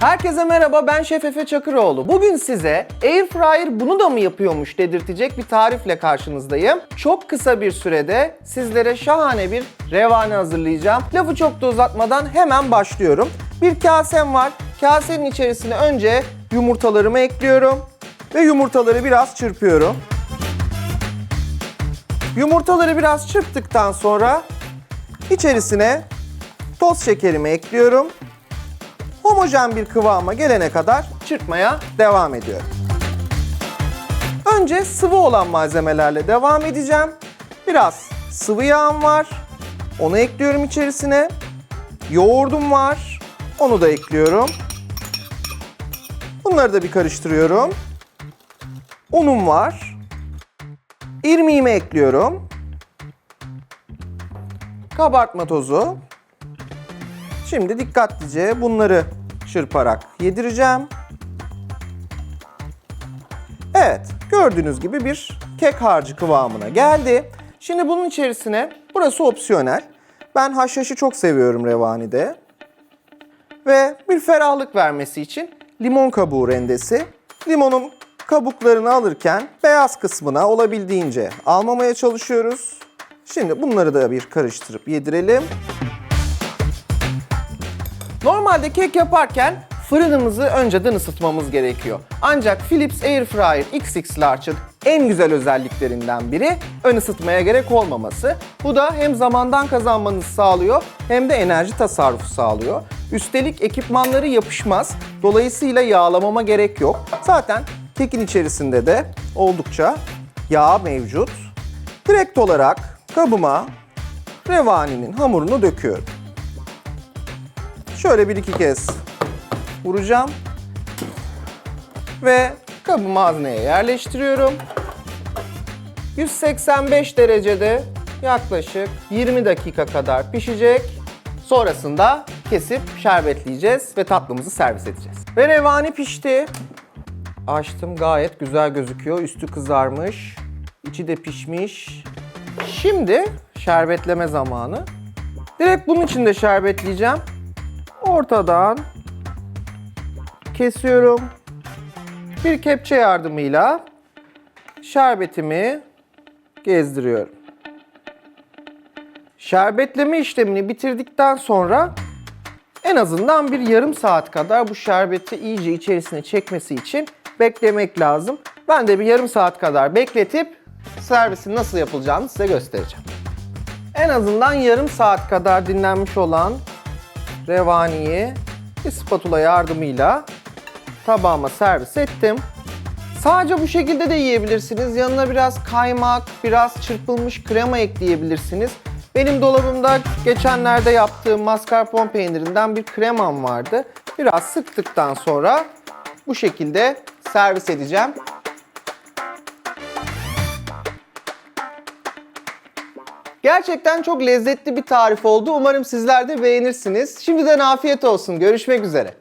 Herkese merhaba ben Şef Efe Çakıroğlu. Bugün size Airfryer bunu da mı yapıyormuş dedirtecek bir tarifle karşınızdayım. Çok kısa bir sürede sizlere şahane bir revani hazırlayacağım. Lafı çok da uzatmadan hemen başlıyorum. Bir kasem var. Kasenin içerisine önce yumurtalarımı ekliyorum ve yumurtaları biraz çırpıyorum. Yumurtaları biraz çırptıktan sonra içerisine toz şekerimi ekliyorum homojen bir kıvama gelene kadar çırpmaya devam ediyorum. Önce sıvı olan malzemelerle devam edeceğim. Biraz sıvı yağım var. Onu ekliyorum içerisine. Yoğurdum var. Onu da ekliyorum. Bunları da bir karıştırıyorum. Unum var. İrmiğimi ekliyorum. Kabartma tozu. Şimdi dikkatlice bunları çırparak yedireceğim. Evet, gördüğünüz gibi bir kek harcı kıvamına geldi. Şimdi bunun içerisine, burası opsiyonel. Ben haşhaşı çok seviyorum revanide. Ve bir ferahlık vermesi için limon kabuğu rendesi. Limonun kabuklarını alırken beyaz kısmına olabildiğince almamaya çalışıyoruz. Şimdi bunları da bir karıştırıp yedirelim. Normalde kek yaparken fırınımızı önceden ısıtmamız gerekiyor. Ancak Philips Airfryer XX Large'ın en güzel özelliklerinden biri ön ısıtmaya gerek olmaması. Bu da hem zamandan kazanmanızı sağlıyor hem de enerji tasarrufu sağlıyor. Üstelik ekipmanları yapışmaz. Dolayısıyla yağlamama gerek yok. Zaten kekin içerisinde de oldukça yağ mevcut. Direkt olarak kabıma revaninin hamurunu döküyorum. Şöyle bir iki kez vuracağım. Ve kabımı hazneye yerleştiriyorum. 185 derecede yaklaşık 20 dakika kadar pişecek. Sonrasında kesip şerbetleyeceğiz ve tatlımızı servis edeceğiz. Ve revani pişti. Açtım gayet güzel gözüküyor. Üstü kızarmış. içi de pişmiş. Şimdi şerbetleme zamanı. Direkt bunun içinde şerbetleyeceğim ortadan kesiyorum. Bir kepçe yardımıyla şerbetimi gezdiriyorum. Şerbetleme işlemini bitirdikten sonra en azından bir yarım saat kadar bu şerbeti iyice içerisine çekmesi için beklemek lazım. Ben de bir yarım saat kadar bekletip servisin nasıl yapılacağını size göstereceğim. En azından yarım saat kadar dinlenmiş olan revaniyi bir spatula yardımıyla tabağıma servis ettim. Sadece bu şekilde de yiyebilirsiniz. Yanına biraz kaymak, biraz çırpılmış krema ekleyebilirsiniz. Benim dolabımda geçenlerde yaptığım mascarpone peynirinden bir kremam vardı. Biraz sıktıktan sonra bu şekilde servis edeceğim. Gerçekten çok lezzetli bir tarif oldu. Umarım sizler de beğenirsiniz. Şimdiden afiyet olsun. Görüşmek üzere.